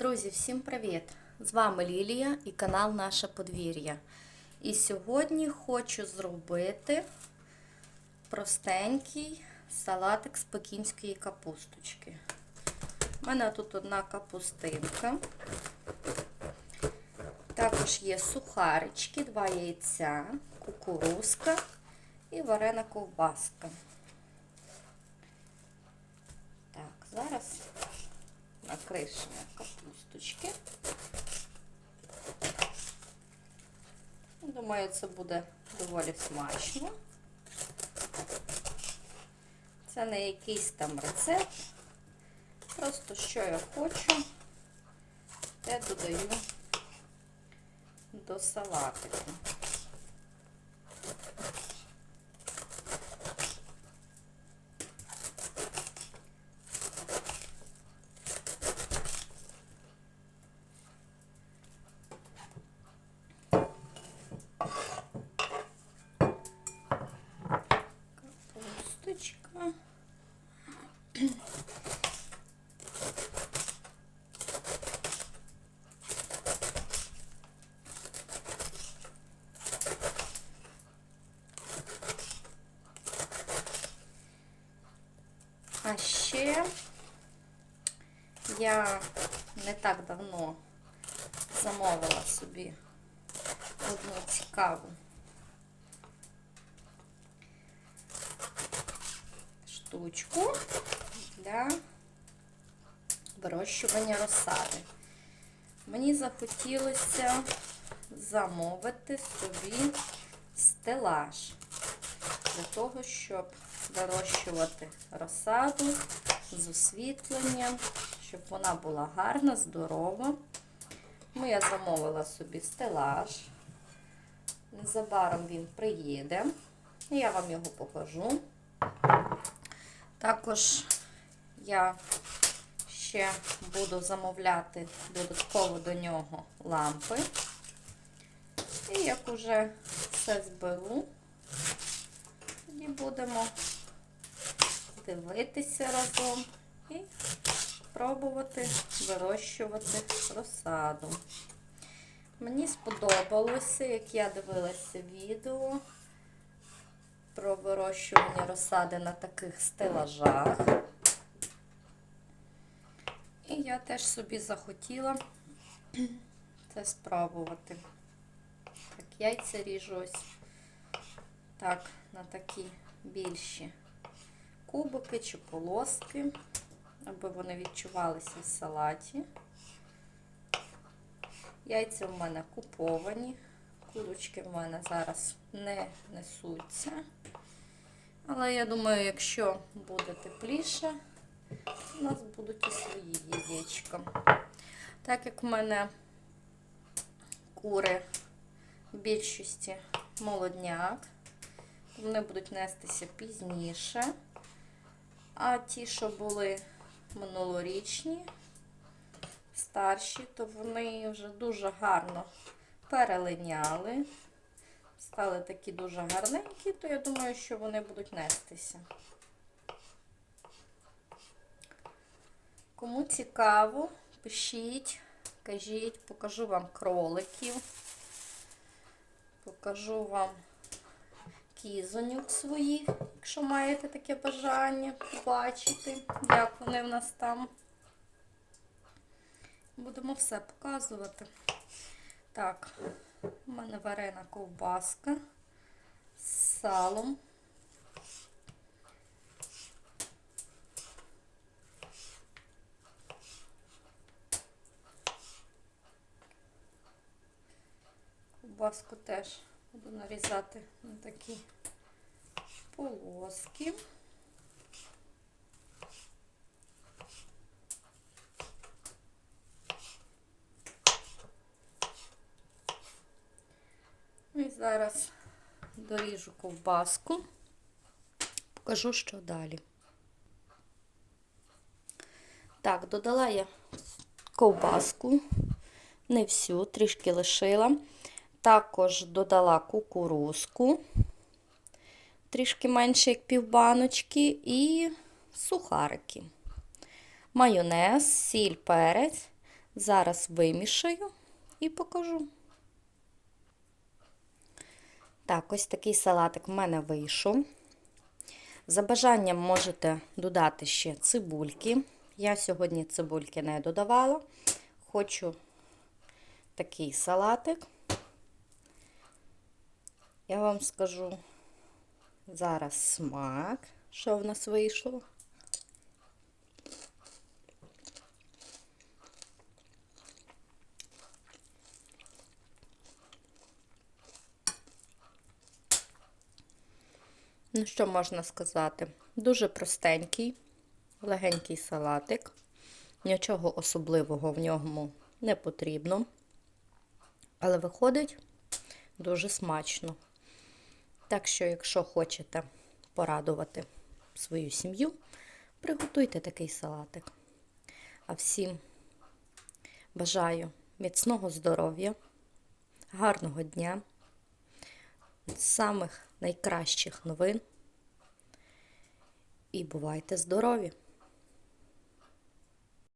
Друзі, всім привіт! З вами Лілія і канал Наше подвір'я. І сьогодні хочу зробити простенький салатик з пекінської капусточки. У мене тут одна капустинка. Також є сухарички, два яйця, кукурузка і варена ковбаска. Так, зараз накришимо капусточки. Думаю, це буде доволі смачно. Це не якийсь там рецепт. Просто що я хочу, те додаю до салатику. А ще я не так давно замовила собі одну цікаву штучку для вирощування розсади. Мені захотілося замовити собі стелаж для того, щоб вирощувати розсаду з освітленням, щоб вона була гарна, здорова. Ну, я замовила собі стелаж. Незабаром він приїде. Я вам його покажу. Також я ще буду замовляти додатково до нього лампи. І як уже все зберу, тоді будемо дивитися разом і пробувати вирощувати розсаду. Мені сподобалося, як я дивилася відео про вирощування розсади на таких стелажах. І я теж собі захотіла це спробувати. Так, яйця ріжу ось так, на такі більші кубики чи полоски, аби вони відчувалися в салаті. Яйця в мене куповані, курочки в мене зараз не несуться. Але я думаю, якщо буде тепліше, у нас будуть і свої яєчка. Так як в мене кури в більшості молодняк, вони будуть нестися пізніше. А ті, що були минулорічні, старші, то вони вже дуже гарно перелиняли. Стали такі дуже гарненькі, то я думаю, що вони будуть нестися. Кому цікаво, пишіть, кажіть, покажу вам кроликів, покажу вам кізоньок своїх, якщо маєте таке бажання побачити, як вони в нас там. Будемо все показувати. Так, у мене варена ковбаска з салом. Ковбаску теж буду нарізати на такі полоски. І зараз доріжу ковбаску, покажу, що далі. Так, додала я ковбаску, не всю, трішки лишила. Також додала кукурузку, трішки менше, як півбаночки, і сухарики. Майонез, сіль, перець. Зараз вимішаю і покажу. Так, ось такий салатик в мене вийшов. За бажанням можете додати ще цибульки. Я сьогодні цибульки не додавала. Хочу такий салатик. Я вам скажу зараз смак, що в нас вийшло. Ну, що можна сказати? Дуже простенький, легенький салатик. Нічого особливого в ньому не потрібно. Але виходить дуже смачно. Так що, якщо хочете порадувати свою сім'ю, приготуйте такий салатик. А всім бажаю міцного здоров'я, гарного дня, самих найкращих новин. І бувайте здорові!